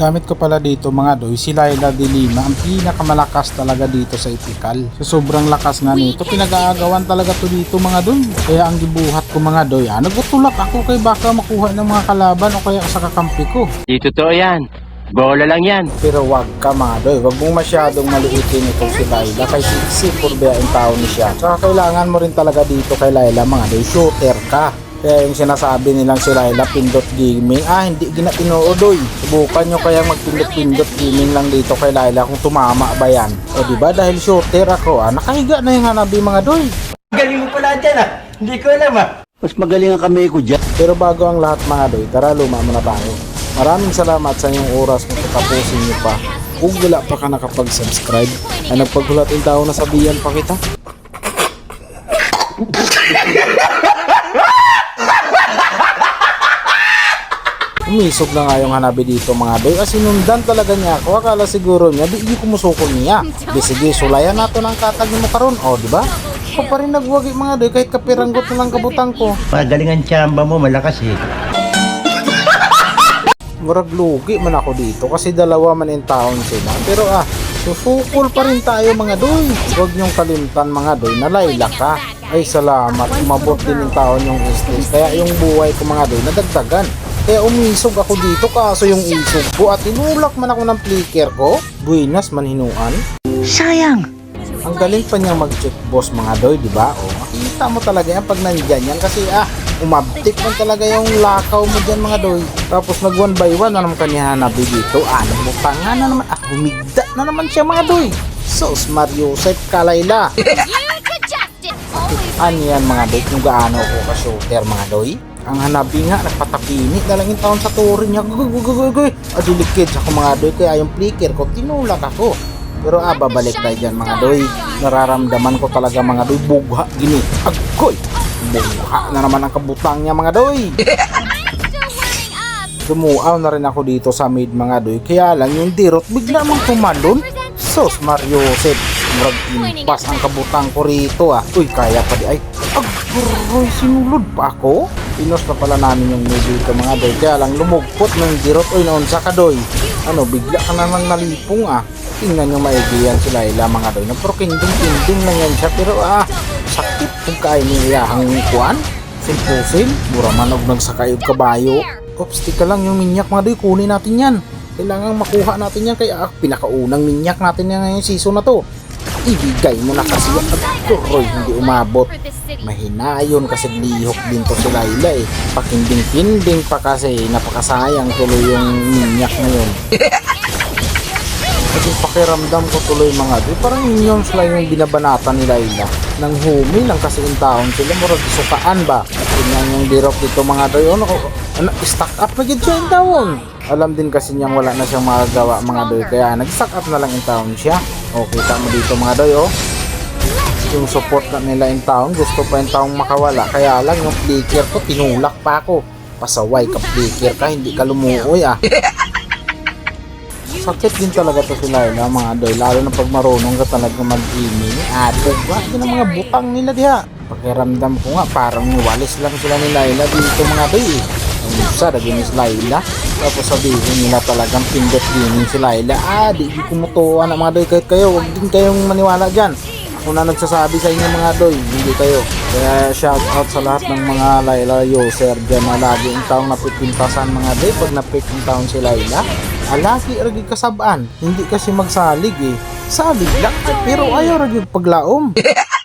Gamit ko pala dito mga doy, si Laila de Lima ang pinakamalakas talaga dito sa Itikal. So sobrang lakas nga nito, pinag-aagawan talaga to dito mga doy. Kaya ang gibuhat ko mga doy, ah, nagutulak ako kay baka makuha ng mga kalaban o kaya sa kakampi ko. Di totoo yan. Bola lang yan. Pero wag ka mga doy, wag mong masyadong maliitin itong si Laila kay siksi purbeain tao ni siya. Saka kailangan mo rin talaga dito kay Laila mga doy, shooter ka. Kaya yung sinasabi nilang si Laila pindot gaming, ah hindi ginapinoo doy. Subukan nyo kaya magpindot-pindot gaming lang dito kay Laila kung tumama ba yan. O diba dahil shooter ako ah, nakahiga na yung hanabi mga doy. Galing mo pala dyan ah. Hindi ko alam ah. Mas magaling ang kamay ko dyan. Pero bago ang lahat mga doy, tara luma muna tayo. Maraming salamat sa inyong oras kung katapusin nyo pa. Kung wala pa ka nakapag-subscribe, ay nagpaghulat yung tao na sabihan pa kita. Umisog na nga yung hanabi dito mga doy. As sinundan talaga niya ako. Akala siguro niya, di kumusukol niya. Di sige, sulayan nato ng katag mo karon O, di ba? Ako pa rin nagwagi mga doy kahit kapiranggot na lang kabutang ko. Magaling ang tsamba mo, malakas eh. murag lugi man ako dito kasi dalawa man in town sila pero ah susukol pa rin tayo mga doy huwag niyong kalimtan mga doy na layla ka ay salamat umabot din in town yung islis kaya yung buhay ko mga doy nadagdagan kaya umisog ako dito kaso yung isog ko at tinulak man ako ng flicker ko buinas man hinuan Sayang! ang galing pa niyang mag-check boss mga doy, di ba? O, makita mo talaga yan pag nandyan yan kasi ah, umabtik man talaga yung lakaw mo dyan mga doy. Tapos nag one by one na naman kanya hanabi dito. Ah, namutangan na naman. Ah, humigda na naman siya mga doy. Sos Mario Sep Kalayla. Ano yan mga doy kung gaano ako ka-shooter mga doy? Ang hanabi nga, nagpatapinit na lang yung taon sa turin niya. Gugoy. Adilikid ako mga doy, kaya yung flicker ko, tinulak ako. Pero ah, babalik tayo dyan mga doy. Nararamdaman ko talaga mga doy, bugha, gini. Agoy! Bugha na naman ang kabutang niya mga doy. Dumuaw na rin ako dito sa mid mga doy. Kaya lang yung dirot, bigla mong tumalon. Sos Mario Joseph, murag impas ang kabutang ko rito ah. Uy, kaya pa di ay. Agroy, sinulod pa ako? Pinos na pala namin yung mid dito mga doy. Kaya lang lumugpot ng dirot. Uy, naon sa ka doy. Ano, bigla ka naman nalipong ah. Tingnan nyo maigi yan si Laila mga doy. Nagpro-kinding-kinding lang yan siya. Pero ah, sakit kung kain niya ang kuan. Simpusin, mura manog nagsakay og kabayo. Ops, tika lang yung minyak mga doy, kunin natin yan. Kailangan makuha natin yan kaya ah, pinakaunang minyak natin yan ngayong season na to. Ibigay mo na kasi yan. Agturoy, hindi umabot. Mahinayon kasi lihok din to si Laila eh. Pakinding-kinding pa kasi napakasayang tuloy yung minyak na yun. Kasi pakiramdam ko tuloy mga di parang minions lang yung binabanatan ni Laila. Nang humi lang kasi in town sila murag sukaan ba. Tingnan yung dirok dito mga doy. Ano, ano, stack up na siya in town. Alam din kasi niyang wala na siyang magagawa mga doy kaya nag-stack up na lang in town siya. O kita mo dito mga doy oh. Yung support na nila in town gusto pa in town makawala. Kaya lang yung flicker ko tinulak pa ako. Pasaway ka flicker ka hindi ka lumuoy ah. Sakit din talaga to sila na mga doy. Lalo na pag marunong ka talaga mag-gaming at ba yun ang mga butang nila diha. Pakiramdam ko nga parang walis lang sila ni Laila dito mga doy eh. Ang isa naging is Laila tapos sabihin nila talagang pindot gaming si Laila ah di di kumutuwa na mga doy kahit kayo huwag din kayong maniwala dyan ako na nagsasabi sa inyo mga doy, hindi kayo. Kaya shout out sa lahat ng mga Laila user dyan na lagi ang taong napipintasan mga doy pag taong si Laila. Alagi ragi kasabaan, hindi kasi magsalig eh. Salig lang, pero ayaw ragi paglaom.